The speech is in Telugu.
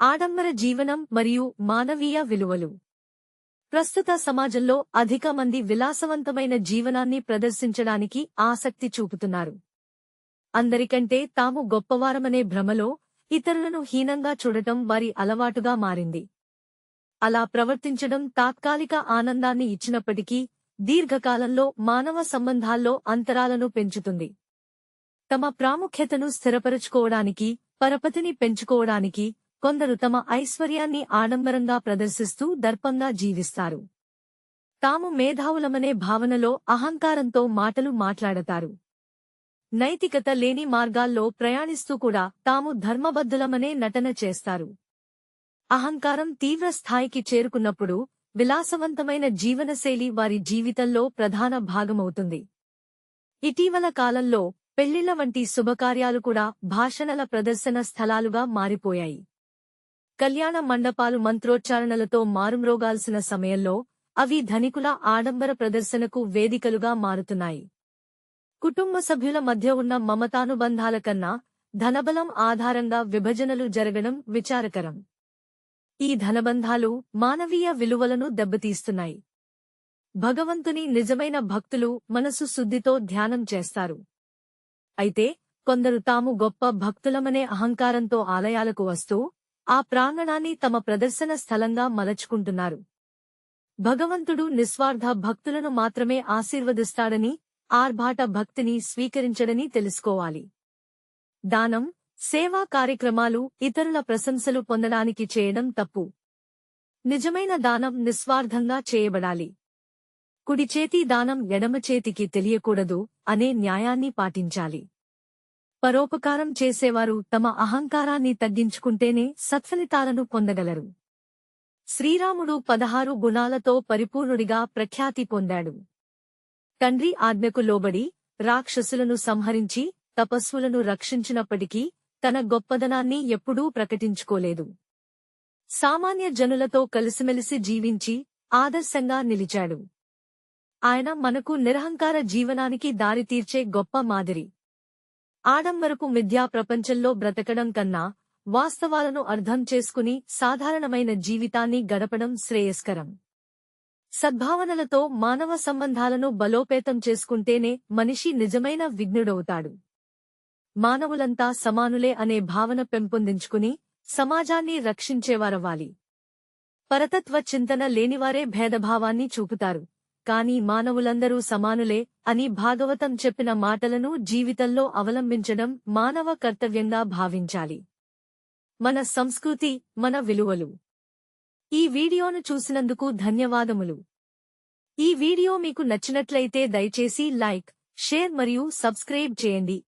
ఆడంబర జీవనం మరియు మానవీయ విలువలు. ప్రస్తుత సమాజంలో అధిక మంది విలాసవంతమైన జీవనాన్ని ప్రదర్శించడానికి ఆసక్తి చూపుతున్నారు. అందరికంటే తాము గొప్పవారమనే భ్రమలో ఇతరులను హీనంగా చూడటం వారి అలవాటుగా మారింది. అలా ప్రవర్తించడం తాత్కాలిక ఆనందాన్ని ఇచ్చినప్పటికీ దీర్ఘకాలంలో మానవ సంబంధాల్లో అంతరాలను పెంచుతుంది. తమ ప్రాముఖ్యతను స్థిరపరుచుకోవడానికి పరపతిని పెంచుకోవడానికి కొందరు తమ ఐశ్వర్యాన్ని ఆడంబరంగా ప్రదర్శిస్తూ దర్పంగా జీవిస్తారు. తాము మేధావులమనే భావనలో అహంకారంతో మాటలు మాట్లాడతారు. నైతికత లేని మార్గాల్లో ప్రయాణిస్తూ కూడా తాము ధర్మబద్ధులమనే నటన చేస్తారు. అహంకారం తీవ్ర స్థాయికి చేరుకున్నప్పుడు విలాసవంతమైన జీవనశైలి వారి జీవితంలో ప్రధాన భాగమవుతుంది. ఇటీవల కాలంలో పెళ్ళిళ్ళ వంటి శుభకార్యాలు కూడా భాషణల ప్రదర్శన స్థలాలుగా మారిపోయాయి. కళ్యాణ మండపాలు మంత్రోచ్చారణలతో మారుమ్రోగాల్సిన సమయంలో అవి ధనికుల ఆడంబర ప్రదర్శనకు వేదికలుగా మారుతున్నాయి. కుటుంబ సభ్యుల మధ్య ఉన్న మమతానుబంధాల కన్నా ధనబలం ఆధారంగా విభజనలు జరగడం విచారకరం. ఈ ధనబంధాలు మానవీయ విలువలను దెబ్బతీస్తున్నాయి. భగవంతుని నిజమైన భక్తులు మనసు శుద్ధితో ధ్యానం చేస్తారు. అయితే కొందరు తాము గొప్ప భక్తులమనే అహంకారంతో ఆలయాలకు వస్తూ ఆ ప్రాంగణాన్ని తమ ప్రదర్శన స్థలంగా మలచుకుంటున్నారు. భగవంతుడు నిస్వార్థ భక్తులను మాత్రమే ఆశీర్వదిస్తాడని ఆర్భాట భక్తిని స్వీకరించడని తెలుసుకోవాలి. దానం సేవా కార్యక్రమాలు ఇతరుల ప్రశంసలు పొందడానికి చేయడం తప్పు. నిజమైన దానం నిస్వార్థంగా చేయబడాలి. కుడి చేతి దానం ఎడమ చేతికి తెలియకూడదు అనే న్యాయాన్ని పాటించాలి. పరోపకారం చేసేవారు తమ అహంకారాన్ని తగ్గించుకుంటేనే సత్ఫలితాలను పొందగలరు. శ్రీరాముడు పదహారు గుణాలతో పరిపూర్ణుడిగా ప్రఖ్యాతి పొందాడు. తండ్రి ఆజ్ఞకు లోబడి రాక్షసులను సంహరించి తపస్సులను రక్షించినప్పటికీ తన గొప్పదనాన్ని ఎప్పుడూ ప్రకటించుకోలేదు. సామాన్య జనులతో కలిసిమెలిసి జీవించి ఆదర్శంగా నిలిచాడు. ఆయన మనకు నిరహంకార జీవనానికి దారితీర్చే గొప్ప మాదిరి. ఆడంబరపు మిథ్యా ప్రపంచంలో బ్రతకడం కన్నా వాస్తవాలను అర్థం చేసుకుని సాధారణమైన జీవితాన్ని గడపడం శ్రేయస్కరం. సద్భావనలతో మానవ సంబంధాలను బలోపేతం చేసుకుంటేనే మనిషి నిజమైన విఘ్నుడవుతాడు. మానవులంతా సమానులే అనే భావన పెంపొందించుకుని సమాజాన్ని రక్షించేవారవ్వాలి. పరతత్వ చింతన లేనివారే భేదభావాన్ని చూపుతారు. కాని మానవులందరూ సమానులే అని భాగవతం చెప్పిన మాటలను జీవితంలో అవలంబించడం మానవ కర్తవ్యంగా భావించాలి. మన సంస్కృతి మన విలువలు. ఈ వీడియోను చూసినందుకు ధన్యవాదములు. ఈ వీడియో మీకు నచ్చినట్లయితే దయచేసి లైక్ షేర్ మరియు సబ్స్క్రైబ్ చేయండి.